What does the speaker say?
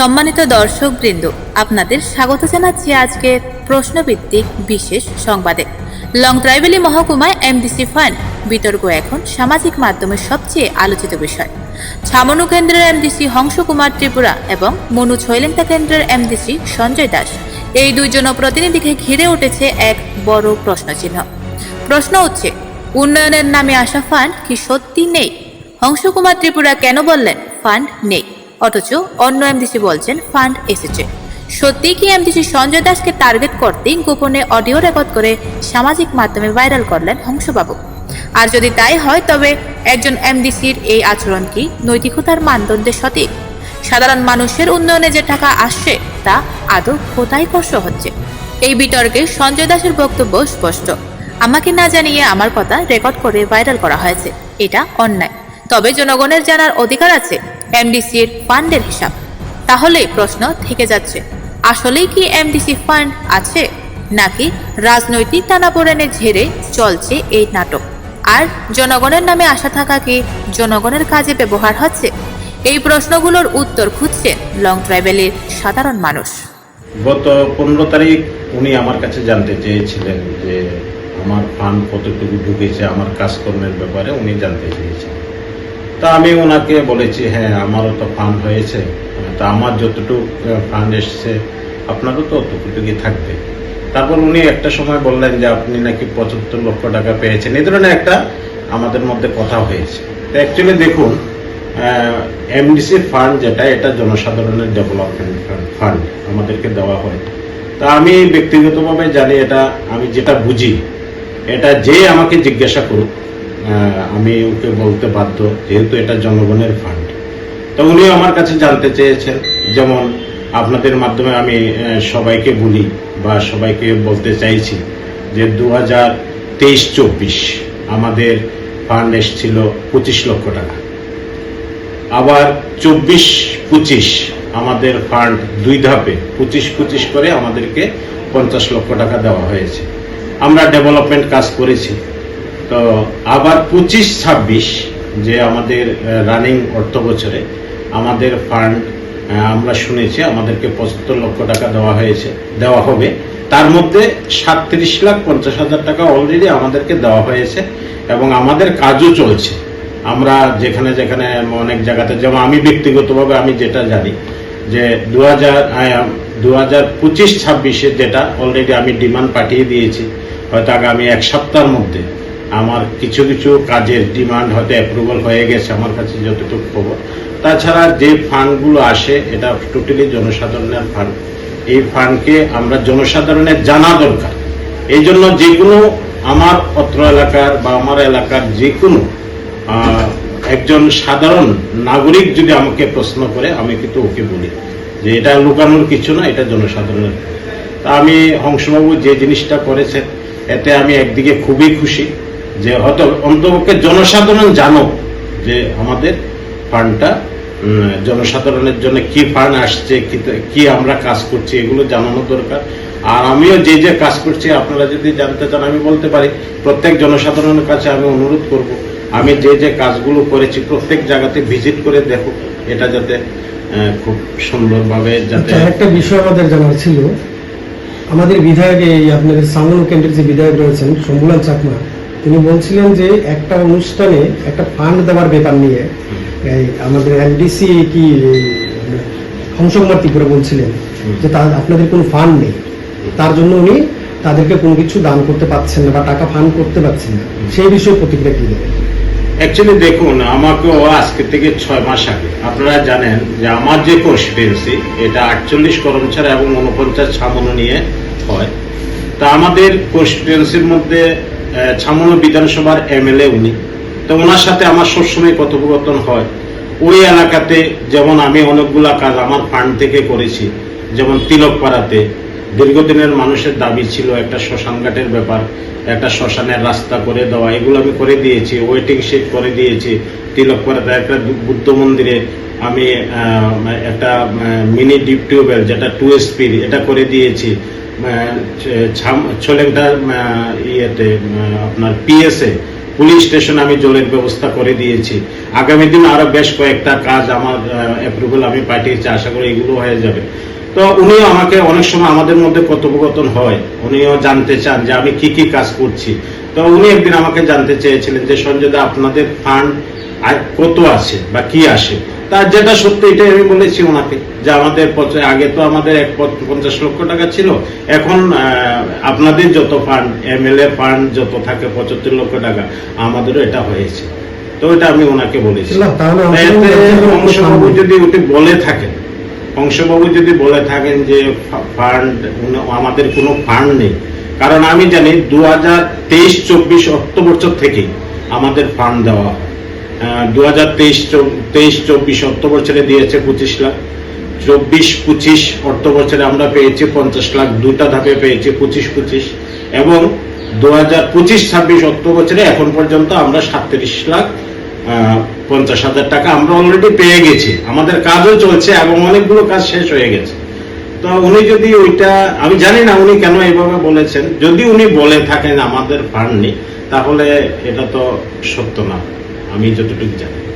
সম্মানিত দর্শকবৃন্দ, আপনাদের স্বাগত জানাচ্ছি আজকের প্রশ্নভিত্তিক বিশেষ সংবাদে। লং ট্রাইবেলি মহকুমায় এমডিসি ফান্ড, বিতর্ক এখন সামাজিক মাধ্যমের সবচেয়ে আলোচিত বিষয়। ছামনু কেন্দ্রের এমডিসি হংসকুমার ত্রিপুরা এবং মনু ছৈলেন্তা কেন্দ্রের এমডিসি সঞ্জয় দাস, এই দুই জনপ্রতিনিধিকে ঘিরে উঠেছে এক বড় প্রশ্নচিহ্ন। প্রশ্ন হচ্ছে, উন্নয়নের নামে আসা ফান্ড কি সত্যি নেই? হংসকুমার ত্রিপুরা কেন বললেন ফান্ড নেই? অথচ অন্য এমডিসি বলছেন, ফান্ড এসেছে। সত্যি কি এমডিসি সঞ্জয় দাসকে টার্গেট করতেই গোপনে অডিও রেকর্ড করে সামাজিক মাধ্যমে ভাইরাল করলেন হংসবাবু? আর যদি তাই হয়, তবে একজন এমডিসির এই আচরণ কি নৈতিকতার মানদণ্ডে সঠিক? সাধারণ মানুষের উন্নয়নে যে টাকা আসছে, তা আদৌ কোথায় কষ্ট হচ্ছে? এই বিতর্কে সঞ্জয় দাসের বক্তব্য স্পষ্ট। আমাকে না জানিয়ে আমার কথা রেকর্ড করে ভাইরাল করা হয়েছে, এটা অন্যায়। তবে জনগণের জানার অধিকার আছে এমডিসির ফান্ডের হিসাব। তাহলে প্রশ্ন থেকে যাচ্ছে, আসলেই কি এমডিসি ফান্ড আছে, নাকি রাজনৈতিক টানাপোড়েনের ঝেড়ে চলছে এই নাটক? আর জনগণের নামে আশা থাকা কি জনগণের কাজে ব্যবহার হচ্ছে? এই প্রশ্নগুলোর উত্তর খুঁজছে লং ট্রাইবেলের সাধারণ মানুষ। গত পনেরো তারিখ উনি আমার কাছে জানতে চেয়েছিলেন যে আমার ফান্ড কতটুকু ঢুকেছে, আমার কাজকর্মের ব্যাপারে উনি জানতে চেয়েছেন তা আমি ওনাকে বলেছি হ্যাঁ আমারও তো ফান্ড হয়েছে। তা আমার যতটুকু ফান্ড এসছে, আপনারও তো অতটুকুই থাকবে। তারপর উনি একটা সময় বললেন যে, আপনি নাকি পঁচাত্তর লক্ষ টাকা পেয়েছেন। এই ধরনের একটা আমাদের মধ্যে কথা হয়েছে। তো অ্যাকচুয়ালি দেখুন এমডিসি ফান্ড যেটা, এটা জনসাধারণের ডেভেলপমেন্ট ফান্ড আমাদেরকে দেওয়া হয়। তা আমি ব্যক্তিগতভাবে জানি, এটা আমি যেটা বুঝি, এটা যে আমাকে জিজ্ঞাসা করুক আমি ওকে বলতে বাধ্য, যেহেতু এটা জনগণের ফান্ড তো উনি আমার কাছে জানতে চেয়েছেন, যেমন আপনাদের মাধ্যমে আমি সবাইকে বলি বা সবাইকে বলতে চাইছি যে দু হাজার তেইশ চব্বিশ আমাদের ফান্ড এসছিল পঁচিশ লক্ষ টাকা। আবার চব্বিশ পঁচিশ আমাদের ফান্ড দুই ধাপে পঁচিশ পঁচিশ করে আমাদেরকে পঞ্চাশ লক্ষ টাকা দেওয়া হয়েছে। আমরা ডেভেলপমেন্ট কাজ করেছি। তো আবার পঁচিশ ছাব্বিশ যে আমাদের রানিং অর্থ বছরে আমাদের ফান্ড আমরা শুনেছি, আমাদেরকে পঁচাত্তর লক্ষ টাকা দেওয়া হয়েছে, দেওয়া হবে। তার মধ্যে সাতত্রিশ লাখ পঞ্চাশ হাজার টাকা অলরেডি আমাদেরকে দেওয়া হয়েছে এবং আমাদের কাজও চলছে। আমরা যেখানে যেখানে অনেক জায়গাতে, যেমন আমি ব্যক্তিগতভাবে আমি যেটা জানি যে দু হাজার দু হাজার পঁচিশ ছাব্বিশে যেটা অলরেডি আমি ডিমান্ড পাঠিয়ে দিয়েছি, হয়তো আগামী এক সপ্তাহের মধ্যে। আমার কিছু কিছু কাজের ডিমান্ড হয়তো অ্যাপ্রুভাল হয়ে গেছে আমার কাছে যতটুকু খবর। তাছাড়া যে ফান্ডগুলো আসে, এটা টোটালি জনসাধারণের ফান্ড এই ফান্ডকে আমরা জনসাধারণের জানা দরকার। এই জন্য যে কোনো আমার অত্র এলাকার বা আমার এলাকার যে কোনো একজন সাধারণ নাগরিক যদি আমাকে প্রশ্ন করে, আমি কিন্তু ওকে বলি যে এটা লুকানোর কিছু না, এটা জনসাধারণের। তা আমি হংসবাবু যে জিনিসটা করেছেন, এতে আমি একদিকে খুবই খুশি। যে হয়তো অন্তপক্ষে জনসাধারণ জানো যে আমাদের ফান্ডটা জনসাধারণের জন্য কি ফান্ড আসছে কি- আমরা কাজ করছি এগুলো জানানো দরকার। আর আমিও যে যে কাজ করছি আপনারা যদি জানতে চান আমি বলতে পারি প্রত্যেক জনসাধারণের কাছে আমি অনুরোধ করব আমি যে যে কাজগুলো করেছি প্রত্যেক জায়গাতে ভিজিট করে দেখো এটা যাতে খুব সুন্দরভাবে যাতে আচ্ছা, একটা বিষয় আমাদের জানার ছিল। আমাদের বিধায়ক এই আপনাদের সামন কেন্দ্রের যে বিধায়ক রয়েছেন শম্ভুলাল চাকমা তিনি বলছিলেন যে একটা অনুষ্ঠানে একটা ফান্ড দেওয়ার ব্যাপার নিয়ে আমাদের এলডিসি কি হংসকুমার ত্রিপুরা বলছিলেন যে তার আপনাদের কোনো ফান্ড নেই। তার জন্য উনি তাদেরকে কোনো কিছু দান করতে পারছেন না বা টাকা ফান্ড করতে পারছেন না। সেই বিষয়ে প্রতিক্রিয়া কি দেবেন? অ্যাকচুয়ালি দেখুন, আমাকেও আজকে থেকে ছয় মাস আগে আপনারা জানেন যে আমার যে কনস্টিটুয়েন্সি এটা আটচল্লিশ করমচার এবং উনপঞ্চাশ ছামনো নিয়ে হয়। তা আমাদের কনস্টিটুয়েন্সির মধ্যে ছামনো বিধানসভার এমএলএ উনি। তো ওনার সাথে আমার সবসময় কথোপকথন হয়। ওই এলাকাতে যেমন আমি অনেকগুলা কাজ আমার ফান্ড থেকে করেছি, যেমন তিলকপাড়াতে দীর্ঘদিনের মানুষের দাবি ছিল একটা শ্মশান ঘাটের ব্যাপার, একটা শ্মশানের রাস্তা করে দেওয়া। এগুলো আমি করে দিয়েছি, ওয়েটিং শিট করে দিয়েছি তিলকপাড়াতে একটা বুদ্ধ মন্দিরে আমি একটা মিনি ডিপ টিউবওয়েল, যেটা টু এসপির এটা করে দিয়েছি। ছোলেকটার ইয়েতে আপনার পিএসএ, পুলিশ স্টেশন আমি জলের ব্যবস্থা করে দিয়েছি। আগামী দিন আরও বেশ কয়েকটা কাজ আমার অ্যাপ্রুভাল আমি পাঠিয়েছি, আশা করি এগুলো হয়ে যাবে। তো উনিও আমাকে অনেক সময় আমাদের মধ্যে কথোপকথন হয়। উনিও জানতে চান যে আমি কি কি কাজ করছি। তো উনি একদিন আমাকে জানতে চেয়েছিলেন যে সঞ্জয় দা আপনাদের ফান্ড কত আছে বা কি আসে তার যেটা সত্যি এটাই আমি বলেছি ওনাকে যে আমাদের আগে তো আমাদের এক পঞ্চাশ লক্ষ টাকা ছিল। এখন আপনাদের যত ফান্ড এমএলএ ফান্ড যত থাকে পঁচাত্তর লক্ষ টাকা আমাদেরও এটা হয়েছে। তো এটা আমি ওনাকে বলেছি। যদি ওটি বলে থাকেন অংশবাবু যদি বলে থাকেন যে ফান্ড আমাদের কোনো ফান্ড নেই। কারণ আমি জানি দু হাজার তেইশ চব্বিশ অর্থ বছর থেকে আমাদের ফান্ড দেওয়া দু হাজার তেইশ তেইশ চব্বিশ অর্থ বছরে দিয়েছে পঁচিশ লাখ। চব্বিশ পঁচিশ অর্থ বছরে আমরা পেয়েছি পঞ্চাশ লাখ। দুটা ধাপে পেয়েছি পঁচিশ পঁচিশ। এবং দু হাজার পঁচিশ ছাব্বিশ অর্থ বছরে এখন পর্যন্ত আমরা সাতত্রিশ লাখ পঞ্চাশ হাজার টাকা আমরা অলরেডি পেয়ে গেছি। আমাদের কাজও চলছে এবং অনেকগুলো কাজ শেষ হয়ে গেছে। তো উনি যদি ওইটা, আমি জানি না উনি কেন এইভাবে বলেছেন। যদি উনি বলে থাকেন আমাদের ফান্ড নেই, তাহলে এটা তো সত্য না। আমি যতটুকু জানি।